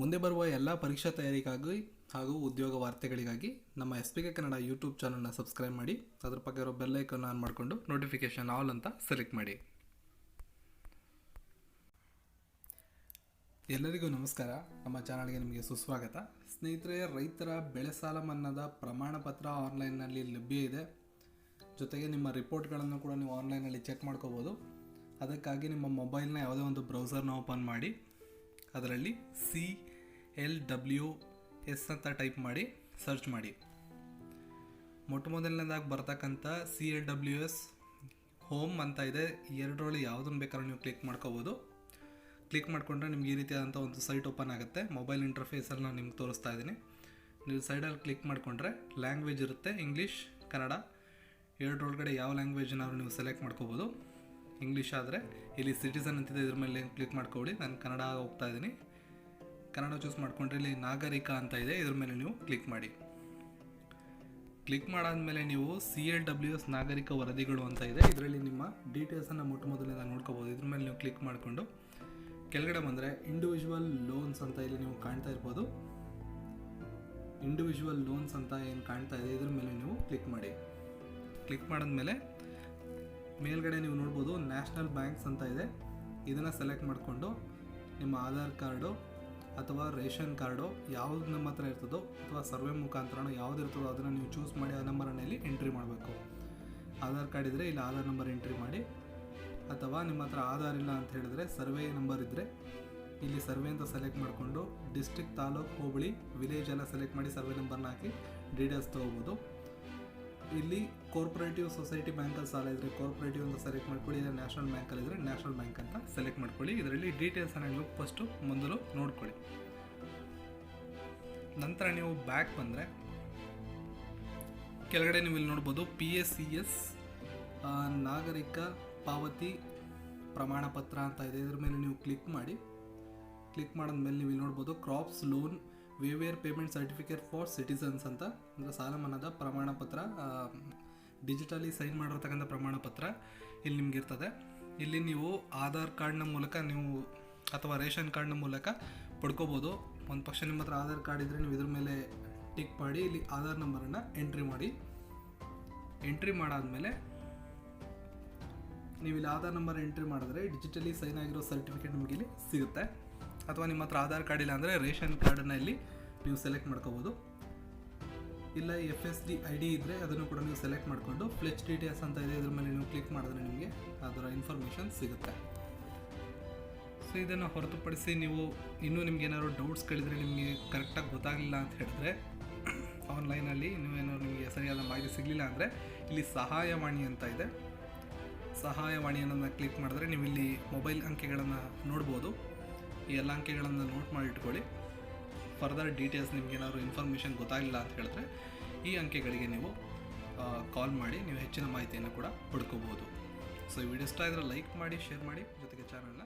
ಮುಂದೆ ಬರುವ ಎಲ್ಲ ಪರೀಕ್ಷಾ ತಯಾರಿಗಾಗಿ ಹಾಗೂ ಉದ್ಯೋಗ ವಾರ್ತೆಗಳಿಗಾಗಿ ನಮ್ಮ S P K Kannada YouTube ಚಾನಲ್ನ ಸಬ್ಸ್ಕ್ರೈಬ್ ಮಾಡಿ, ಅದ್ರ ಪಕ್ಕ ಇರೋ ಬೆಲ್ ಐಕನ್ ಆನ್ ಮಾಡಿಕೊಂಡು ನೋಟಿಫಿಕೇಶನ್ ಆಲ್ ಅಂತ ಸೆಲೆಕ್ಟ್ ಮಾಡಿ. ಎಲ್ಲರಿಗೂ ನಮಸ್ಕಾರ. ನಮ್ಮ ಚಾನಲ್ಗೆ ನಿಮಗೆ ಸುಸ್ವಾಗತ. ಸ್ನೇಹಿತರೆ, ರೈತರ ಬೆಳೆ ಸಾಲ ಮನ್ನಾದ ಪ್ರಮಾಣ ಪತ್ರ ಆನ್ಲೈನ್ನಲ್ಲಿ ಲಭ್ಯ ಇದೆ. ಜೊತೆಗೆ ನಿಮ್ಮ ರಿಪೋರ್ಟ್ಗಳನ್ನು ಕೂಡ ನೀವು ಆನ್ಲೈನಲ್ಲಿ ಚೆಕ್ ಮಾಡ್ಕೋಬೋದು. ಅದಕ್ಕಾಗಿ ನಿಮ್ಮ ಮೊಬೈಲ್ನ ಯಾವುದೇ ಒಂದು ಬ್ರೌಸರ್ನ ಓಪನ್ ಮಾಡಿ ಅದರಲ್ಲಿ ಸಿ, ಎಲ್, ಡಬ್ಲ್ಯೂ, ಎಸ್ ಅಂತ ಟೈಪ್ ಮಾಡಿ ಸರ್ಚ್ ಮಾಡಿ. ಮೊಟ್ಟ ಮೊದಲನೇದಾಗಿ ಬರ್ತಕ್ಕಂಥ C, L, W, S, home ಅಂತ ಇದೆ. ಎರಡರೊಳಗೆ ಯಾವುದನ್ನು ಬೇಕಾದ್ರೂ ನೀವು ಕ್ಲಿಕ್ ಮಾಡ್ಕೋಬೋದು. ಕ್ಲಿಕ್ ಮಾಡಿಕೊಂಡ್ರೆ ನಿಮ್ಗೆ ಈ ರೀತಿಯಾದಂಥ ಒಂದು ಸೈಟ್ ಓಪನ್ ಆಗುತ್ತೆ. ಮೊಬೈಲ್ ಇಂಟರ್ಫೇಸಲ್ಲಿ ನಾನು ನಿಮ್ಗೆ ತೋರಿಸ್ತಾ ಇದ್ದೀನಿ. ನೀವು ಸೈಡಲ್ಲಿ ಕ್ಲಿಕ್ ಮಾಡಿಕೊಂಡ್ರೆ ಲ್ಯಾಂಗ್ವೇಜ್ ಇರುತ್ತೆ. ಇಂಗ್ಲೀಷ್, ಕನ್ನಡ, ಎರಡರೊಳಗಡೆ ಯಾವ ಲ್ಯಾಂಗ್ವೇಜ್ನಾದ್ರೂ ನೀವು ಸೆಲೆಕ್ಟ್ ಮಾಡ್ಕೋಬೋದು. ಇಂಗ್ಲೀಷ್ ಆದರೆ, ಇಲ್ಲಿ ಸಿಟಿಸನ್ ಅಂತಿದೆ, ಇದ್ರ ಮೇಲೆ ಕ್ಲಿಕ್ ಮಾಡ್ಕೊಳ್ಳಿ. ನಾನು ಕನ್ನಡ ಹೋಗ್ತಾ ಇದ್ದೀನಿ. ಕನ್ನಡ ಚೂಸ್ ಮಾಡಿಕೊಂಡ್ರೆ ಇಲ್ಲಿ ನಾಗರಿಕ ಅಂತ ಇದೆ, ಇದ್ರ ಮೇಲೆ ನೀವು ಕ್ಲಿಕ್ ಮಾಡಿ. ಕ್ಲಿಕ್ ಮಾಡಾದ್ಮೇಲೆ ನೀವು ಸಿ ಎಲ್ ಡಬ್ಲ್ಯೂ ಎಸ್ ನಾಗರಿಕ ವರದಿಗಳು ಅಂತ ಇದೆ. ಇದರಲ್ಲಿ ನಿಮ್ಮ ಡೀಟೇಲ್ಸನ್ನು ಮೊಟ್ಟ ಮೊದಲಿಂದ ನೋಡ್ಕೋಬೋದು. ಇದ್ರ ಮೇಲೆ ನೀವು ಕ್ಲಿಕ್ ಮಾಡಿಕೊಂಡು, ಕೆಳಗಡೆ ಬಂದರೆ ಇಂಡಿವಿಜುವಲ್ ಲೋನ್ಸ್ ಅಂತ ಇಲ್ಲಿ ನೀವು ಕಾಣ್ತಾ ಇರ್ಬೋದು. ಇಂಡಿವಿಜುವಲ್ ಲೋನ್ಸ್ ಅಂತ ಏನು ಕಾಣ್ತಾ ಇದೆ, ಇದ್ರ ಮೇಲೆ ನೀವು ಕ್ಲಿಕ್ ಮಾಡಿ. ಕ್ಲಿಕ್ ಮಾಡಿದ್ಮೇಲೆ ಮೇಲ್ಗಡೆ ನೀವು ನೋಡ್ಬೋದು ನ್ಯಾಷನಲ್ ಬ್ಯಾಂಕ್ಸ್ ಅಂತ ಇದೆ. ಇದನ್ನು ಸೆಲೆಕ್ಟ್ ಮಾಡಿಕೊಂಡು ನಿಮ್ಮ ಆಧಾರ್ ಕಾರ್ಡು ಅಥವಾ ರೇಷನ್ ಕಾರ್ಡು ಯಾವ್ದು ನಮ್ಮ ಹತ್ರ ಇರ್ತದೋ ಅಥವಾ ಸರ್ವೆ ಮುಖಾಂತರನೋ ಯಾವ್ದು ಇರ್ತದೋ ಅದನ್ನು ನೀವು ಚೂಸ್ ಮಾಡಿ ಆ ನಂಬರನ್ನು ಇಲ್ಲಿ ಎಂಟ್ರಿ ಮಾಡಬೇಕು. ಆಧಾರ್ ಕಾರ್ಡ್ ಇದ್ದರೆ ಇಲ್ಲಿ ಆಧಾರ್ ನಂಬರ್ ಎಂಟ್ರಿ ಮಾಡಿ. ಅಥವಾ ನಿಮ್ಮ ಹತ್ರ ಆಧಾರ್ ಇಲ್ಲ ಅಂತ ಹೇಳಿದ್ರೆ ಸರ್ವೆ ನಂಬರ್ ಇದ್ದರೆ ಇಲ್ಲಿ ಸರ್ವೆ ಅಂತ ಸೆಲೆಕ್ಟ್ ಮಾಡಿಕೊಂಡು ಡಿಸ್ಟಿಕ್ ತಾಲೂಕು ಹೋಬಳಿ ವಿಲೇಜ್ ಎಲ್ಲ ಸೆಲೆಕ್ಟ್ ಮಾಡಿ ಸರ್ವೆ ನಂಬರ್ನ ಹಾಕಿ ಡೀಟೇಲ್ಸ್ ತೊಗೋಬೋದು. ಇಲ್ಲಿ ಕೋರ್ಪೊರೇಟಿವ್ ಸೊಸೈಟಿ ಬ್ಯಾಂಕಲ್ಲಿ ಸಾಲ ಇದ್ದರೆ ಕೋರ್ಪೊರೇಟಿವ್ ಅಂತ ಸೆಲೆಕ್ಟ್ ಮಾಡ್ಕೊಳ್ಳಿ, ಇಲ್ಲ ನ್ಯಾಷನಲ್ ಬ್ಯಾಂಕಲ್ಲಿ ಇದ್ದರೆ ನ್ಯಾಷನಲ್ ಬ್ಯಾಂಕ್ ಅಂತ ಸೆಲೆಕ್ಟ್ ಮಾಡ್ಕೊಳ್ಳಿ. ಇದರಲ್ಲಿ ಡೀಟೇಲ್ಸನ್ನು ನೀವು ಫಸ್ಟು ಮೊದಲು ನೋಡ್ಕೊಳ್ಳಿ. ನಂತರ ನೀವು ಬ್ಯಾಕ್ ಬಂದರೆ ಕೆಳಗಡೆ ನೀವು ಇಲ್ಲಿ ನೋಡ್ಬೋದು ಪಿ ಎಸ್ ಸಿ ಎಸ್ ನಾಗರಿಕ ಪಾವತಿ ಪ್ರಮಾಣ ಪತ್ರ ಅಂತ ಇದೆ. ಇದ್ರ ಮೇಲೆ ನೀವು ಕ್ಲಿಕ್ ಮಾಡಿ. ಕ್ಲಿಕ್ ಮಾಡಿದ್ಮೇಲೆ ನೀವು ಇಲ್ಲಿ ನೋಡ್ಬೋದು crops loan waiver payment certificate for citizens ಅಂತ, ಅಂದರೆ ಸಾಲ ಮನ್ನಾದ ಪ್ರಮಾಣ ಪತ್ರ ಡಿಜಿಟಲಿ ಸೈನ್ ಮಾಡಿರ್ತಕ್ಕಂಥ ಪ್ರಮಾಣ ಪತ್ರ ಇಲ್ಲಿ ನಿಮ್ಗೆ ಇರ್ತದೆ. ಇಲ್ಲಿ ನೀವು ಆಧಾರ್ ಕಾರ್ಡ್ನ ಮೂಲಕ ನೀವು ಅಥವಾ ರೇಷನ್ ಕಾರ್ಡ್ನ ಮೂಲಕ ಪಡ್ಕೋಬೋದು. ಒಂದು ಪಕ್ಷ ನಿಮ್ಮ ಹತ್ರ ಆಧಾರ್ ಕಾರ್ಡ್ ಇದ್ದರೆ ನೀವು ಇದ್ರ ಮೇಲೆ ಟಿಕ್ ಮಾಡಿ, ಇಲ್ಲಿ ಆಧಾರ್ ನಂಬರನ್ನು ಎಂಟ್ರಿ ಮಾಡಿ. ಎಂಟ್ರಿ ಮಾಡಾದಮೇಲೆ ನೀವು ಇಲ್ಲಿ ಆಧಾರ್ ನಂಬರ್ ಎಂಟ್ರಿ ಮಾಡಿದ್ರೆ ಡಿಜಿಟಲಿ ಸೈನ್ ಆಗಿರೋ ಸರ್ಟಿಫಿಕೇಟ್ ನಿಮಗೆ ಇಲ್ಲಿ ಸಿಗುತ್ತೆ. ಅಥವಾ ನಿಮ್ಮ ಹತ್ರ ಆಧಾರ್ ಕಾರ್ಡ್ ಇಲ್ಲ ಅಂದರೆ ರೇಷನ್ ಕಾರ್ಡನ್ನು ಇಲ್ಲಿ ನೀವು ಸೆಲೆಕ್ಟ್ ಮಾಡ್ಕೋಬೋದು. ಇಲ್ಲ F S D I D ಇದ್ದರೆ ಅದನ್ನು ಕೂಡ ನೀವು ಸೆಲೆಕ್ಟ್ ಮಾಡಿಕೊಂಡು ಫ್ಲೆಚ್ ಡೀಟೇಲ್ಸ್ ಅಂತ ಇದೆ, ಇದ್ರ ಮೇಲೆ ನೀವು ಕ್ಲಿಕ್ ಮಾಡಿದ್ರೆ ನಿಮಗೆ ಅದರ ಇನ್ಫಾರ್ಮೇಷನ್ ಸಿಗುತ್ತೆ. ಸೊ ಇದನ್ನು ಹೊರತುಪಡಿಸಿ ನೀವು ಇನ್ನೂ ನಿಮ್ಗೆ ಏನಾದ್ರು ಡೌಟ್ಸ್ಗಳಿದ್ರೆ ನಿಮಗೆ ಕರೆಕ್ಟಾಗಿ ಗೊತ್ತಾಗಲಿಲ್ಲ ಅಂತ ಹೇಳಿದ್ರೆ ಆನ್ಲೈನಲ್ಲಿ ನೀವೇನಾದ್ರು ನಿಮಗೆ ಸರಿಯಾದ ಮಾಹಿತಿ ಸಿಗಲಿಲ್ಲ ಅಂದರೆ ಇಲ್ಲಿ ಸಹಾಯವಾಣಿ ಅಂತ ಇದೆ. ಸಹಾಯವಾಣಿಯನ್ನು ಕ್ಲಿಕ್ ಮಾಡಿದ್ರೆ ನೀವು ಇಲ್ಲಿ ಮೊಬೈಲ್ ಅಂಕೆಗಳನ್ನು ನೋಡ್ಬೋದು. ಈ ಎಲ್ಲ ಅಂಕೆಗಳನ್ನು ನೋಟ್ ಮಾಡಿ ಇಟ್ಕೊಳ್ಳಿ. ಫರ್ದರ್ ಡೀಟೇಲ್ಸ್ ನಿಮಗೇನಾದ್ರು ಇನ್ಫಾರ್ಮೇಷನ್ ಗೊತ್ತಾಗಿಲ್ಲ ಅಂತ ಹೇಳಿದ್ರೆ ಈ ಅಂಕೆಗಳಿಗೆ ನೀವು ಕಾಲ್ ಮಾಡಿ, ನೀವು ಹೆಚ್ಚಿನ ಮಾಹಿತಿಯನ್ನು ಕೂಡ ಪಡ್ಕೋಬೋದು ಸೊ ಈ ವಿಡಿಯೋ ಇಷ್ಟ ಆದರೆ ಲೈಕ್ ಮಾಡಿ ಶೇರ್ ಮಾಡಿ, ಜೊತೆಗೆ ಚಾನಲ್ನ